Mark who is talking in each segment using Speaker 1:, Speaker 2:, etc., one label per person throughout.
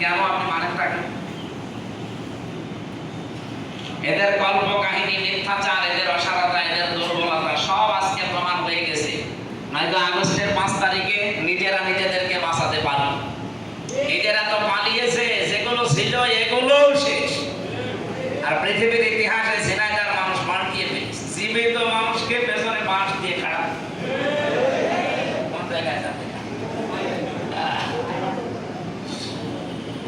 Speaker 1: কেন আপনি মানেন রাখেন এদের কল্প কাহিনী মিথ্যাচার, এদের অসারতা, এদের দুর্বলতা, সব আজকে প্রমাণ হয়ে গেছে। নয়তো আগস্টের পাঁচ তারিখে নিজেরা নিজেদেরকে বাঁচাতে পারি নিজেরা তো পালিয়েছে, যেগুলো ছিল এগুলো শেষ।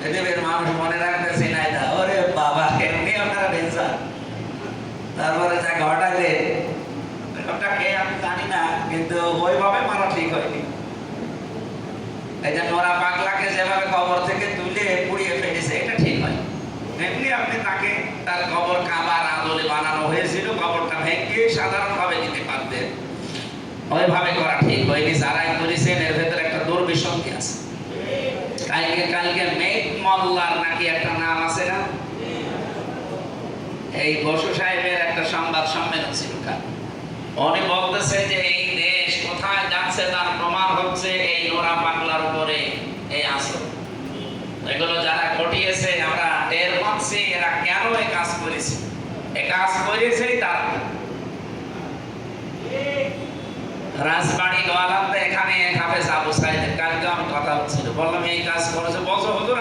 Speaker 1: পৃথিবীর মানুষ মনে রাখবে ঝিনাইদা ওরে বাবা এমনি আপনারা ডেঞ্জার তারপরে যা ঘটালে ওটা কে আমি জানি না, কিন্তু ওইভাবে মারা ঠিক হয়নি। এই যে নোরা যেভাবে কবর থেকে তুলে পুড়িয়ে ফেলেছে, এটা ঠিক হয় এমনি আপনি তাকে তার কবর কাবার আদলে বানানো হয়েছিল, কবরটা ভেঙে সাধারণভাবে দিতে পারতেন। ওইভাবে করা ঠিক হয়নি, যারাই করেছেন, এর ভেতরে একটা দুর্বিসন্ধি আছে। কালকে কালকে মল্লার নাকি একটা নাম আছে না? এই বসু সাহেবের একটা সংবাদ সম্মেলন ছিল উনি বলতেছে যে এই দেশ কোথায় যাচ্ছে তার প্রমাণ হচ্ছে এই নোরা পাগলার উপরে এই আসর এগুলো যারা ঘটিয়েছে, আমরা টের পাচ্ছি, এরা কেন এই কাজ করেছে? এই কাজ করেছেই তারা। রাজবাড়ি গোয়ালাতে সাইদের কালকে আমি কথা হচ্ছিল। বললাম, এই কাজ করেছে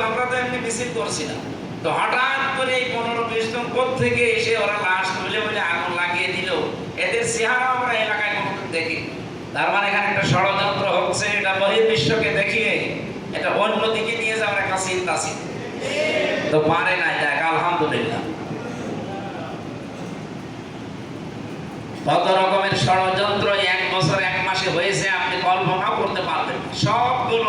Speaker 1: আমরা তো এমনি মিছিল করছিলাম তো হঠাৎ করে এই পনেরো বিশ জন থেকে এসে ওরা লাশ তুলে বলে আগুন লাগিয়ে দিল। এদের চেহারা আমরা এলাকায় দেখি তার মানে এখানে একটা ষড়যন্ত্র হচ্ছে, এটা বহির্বিশ্বকে দেখিয়ে এটা অন্যদিকে নিয়ে যাওয়ার একটা চিন্তা তো পারে নাই, দেখ, আলহামদুলিল্লাহ। কত রকমের ষড়যন্ত্র কল্পনাও করতে পারবেন। সবগুলো